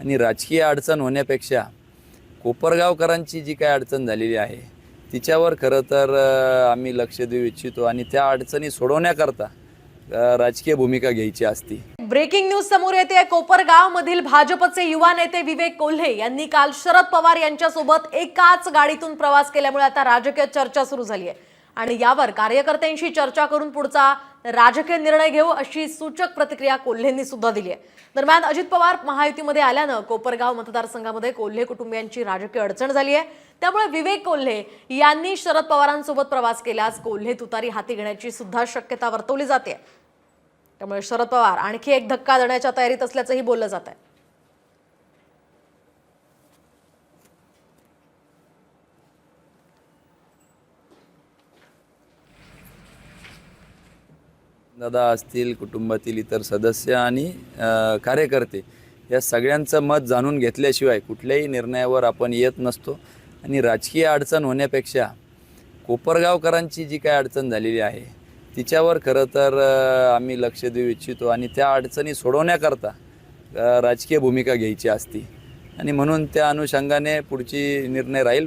आणि राजकीय अडचण होण्यापेक्षा कोपरगावकरांची जी काय अडचण झालेली आहे तिच्यावर खरं तर आम्ही लक्ष देऊ इच्छितो आणि त्या अडचणी सोडवण्याकरता राजकीय भूमिका घ्यायची असती. ब्रेकिंग न्यूज समोर येते कोपरगाव मधील भाजपचे युवा नेते विवेक कोल्हे यांनी काल शरद पवार यांच्यासोबत एकाच गाडीतून प्रवास केल्यामुळे आता राजकीय चर्चा सुरू झाली आहे. आणि यावर कार्यकर्त्यांशी चर्चा करून पुढचा राजकीय निर्णय घेऊ अशी सूचक प्रतिक्रिया कोल्हेंनी सुद्धा दिली आहे. दरम्यान अजित पवार महायुतीमध्ये आल्यानं कोपरगाव मतदारसंघामध्ये कोल्हे कुटुंबियांची राजकीय अडचण झाली आहे. त्यामुळे विवेक कोल्हे यांनी शरद पवारांसोबत प्रवास केल्यास कोल्हे तुतारी हाती घेण्याची सुद्धा शक्यता वर्तवली जाते. त्यामुळे शरद पवार आणखी एक धक्का देण्याच्या तयारीत असल्याचंही बोललं जात आहे दादा असतील कुटुंबातील इतर सदस्य आणि कार्यकर्ते या सगळ्यांचं मत जाणून घेतल्याशिवाय कुठल्याही निर्णयावर आपण येत नसतो. आणि राजकीय अडचण होण्यापेक्षा कोपरगावकरांची जी काय अडचण झालेली आहे तिच्यावर खरं तर आम्ही लक्ष देऊ इच्छितो आणि त्या अडचणी सोडवण्याकरता राजकीय भूमिका घ्यायची असती. आणि म्हणून त्या अनुषंगाने पुढची निर्णय राहील.